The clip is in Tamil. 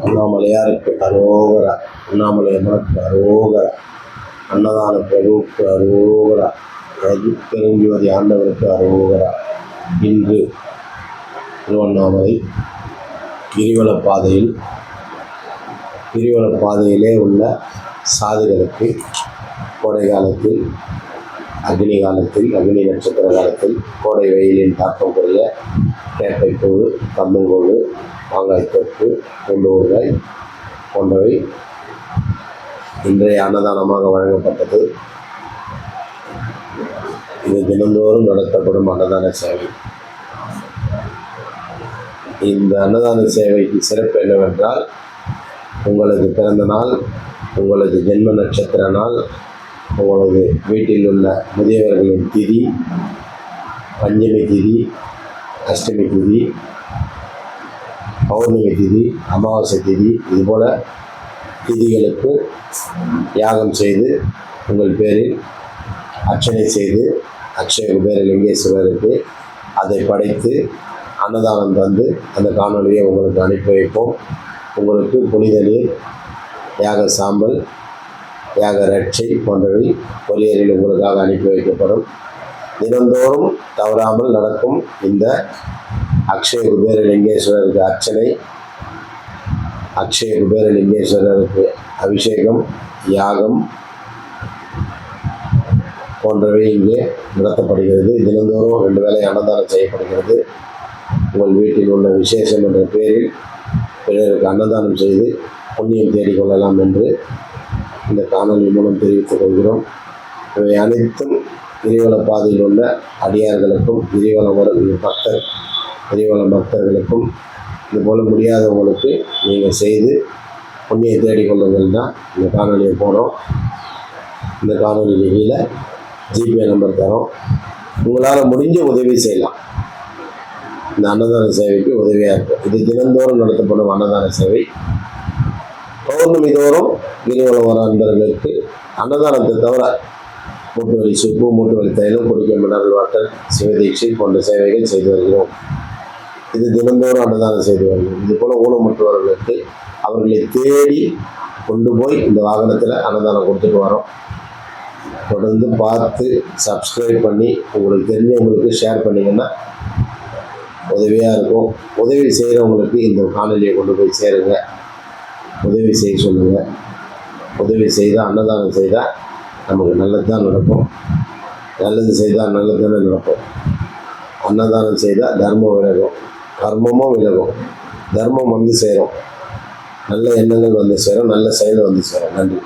அண்ணாமலையாருக்கு அரோகரா அண்ணாமலை அம்மனுக்கு அரோகரா அன்னதான பிரபுவுக்கு அரோகரா பெருஞ்சுவதி ஆண்டவருக்கு அரோகரா இன்று திருவண்ணாமலை கிரிவல பாதையில் கிரிவல பாதையிலே உள்ள சாதிகளுக்கு கோடை காலத்தில் அக்னி காலத்தில் அக்னி நட்சத்திர காலத்தில் கோடை வெயிலின் தாக்கம் குறைய கேட்டைக்கூழ் கம்மங்கூழ் மாங்காய் தொக்கு கொண்டு ஊறுகாய் போன்றவை இன்றைய அன்னதானமாக வழங்கப்பட்டது. இது தினந்தோறும் நடத்தப்படும் அன்னதான சேவை. இந்த அன்னதான சேவைக்கு சிறப்பு என்னவென்றால் உங்களது பிறந்த நாள் உங்களது ஜென்ம நட்சத்திர நாள் உங்களது வீட்டில் உள்ள முதியவர்களின் திதி பஞ்சமி திதி அஷ்டமி திதி பௌர்ணமி திதி அமாவாசை திதி இதுபோல் திதிகளுக்கு யாகம் செய்து உங்கள் பேரில் அர்ச்சனை செய்து அக்ஷய குபேர லிங்கேஸ்வரருக்கு அதை படைத்து அன்னதானம் தந்து அந்த காணொலியை உங்களுக்கு அனுப்பி வைப்போம். உங்களுக்கு புனித நீர் யாக சாம்பல் யாக ரட்சை போன்றவை கொரியரில் உங்களுக்காக அனுப்பி வைக்கப்படும். தினந்தோறும் தவறாமல் நடக்கும் இந்த அக்ஷய குபேர லிங்கேஸ்வரருக்கு அர்ச்சனை அக்ஷய குபேர லிங்கேஸ்வரருக்கு அபிஷேகம் யாகம் போன்றவை இங்கே நடத்தப்படுகிறது. தினந்தோறும் ரெண்டு வேலை அன்னதானம் செய்யப்படுகிறது. உங்கள் வீட்டில் உள்ள விசேஷம் என்ற பெயரில் பிறருக்கு அன்னதானம் செய்து புண்ணியம் தேடிக்கொள்ளலாம் என்று இந்த காணொலி மூலம் தெரிவித்துக் கொள்கிறோம் இவை அனைத்தும் கிரிவல பாதையில் உள்ள அடியார்களுக்கும் கிரிவல வரும் பக்தர் கிரிவல பக்தர்களுக்கும் இதுபோல் முடியாதவங்களுக்கு நீங்கள் செய்து புண்ணியம் தேடிக்கொள்ளுங்கள் தான் இந்த காணொலியை போடுறோம். இந்த காணொலி கீழே ஜிபே நம்பர் தரோம். உங்களால் முடிஞ்ச உதவி செய்யலாம். இந்த அன்னதான சேவைக்கு உதவியாக இருக்கும். இது தினந்தோறும் நடத்தப்படும் அன்னதான சேவை. பௌர்ணமி தோறும் கிரிவலம் வர அன்பர்களுக்கு அன்னதானத்தை தவிர மூட்டுவலி சுப்பு மூட்டுவலி தைலம் குடிக்க மினரல் வாட்டர் சிவதீட்சை போன்ற சேவைகள் செய்து வருகிறோம். இது தினந்தோறும் அன்னதானம் செய்து வருகிறோம் இது போல ஊனமுற்றவர்களுக்கு அவர்களை தேடி கொண்டு போய் இந்த வாகனத்தில் அன்னதானம் கொடுத்துட்டு வரோம். தொடர்ந்து பார்த்து சப்ஸ்கிரைப் பண்ணி உங்களுக்கு தெரிஞ்சவங்களுக்கு ஷேர் பண்ணிங்கன்னா உதவியாக இருக்கும். உதவி செய்கிறவங்களுக்கு இந்த காணொலியை கொண்டு போய் சேருங்க. உதவி செய்ய சொல்லுங்கள் உதவி செய்தால் அன்னதானம் செய்தால் நமக்கு நல்லது தான் நடக்கும். நல்லது செய்தால் நல்லது தானே நடக்கும். அன்னதானம் செய்தால் தர்மம் விலகும். கர்மமும் விலகும். தர்மம் வந்து சேரும். நல்ல எண்ணங்கள் வந்து சேரும். நல்ல செயல் வந்து சேரும். நன்றி.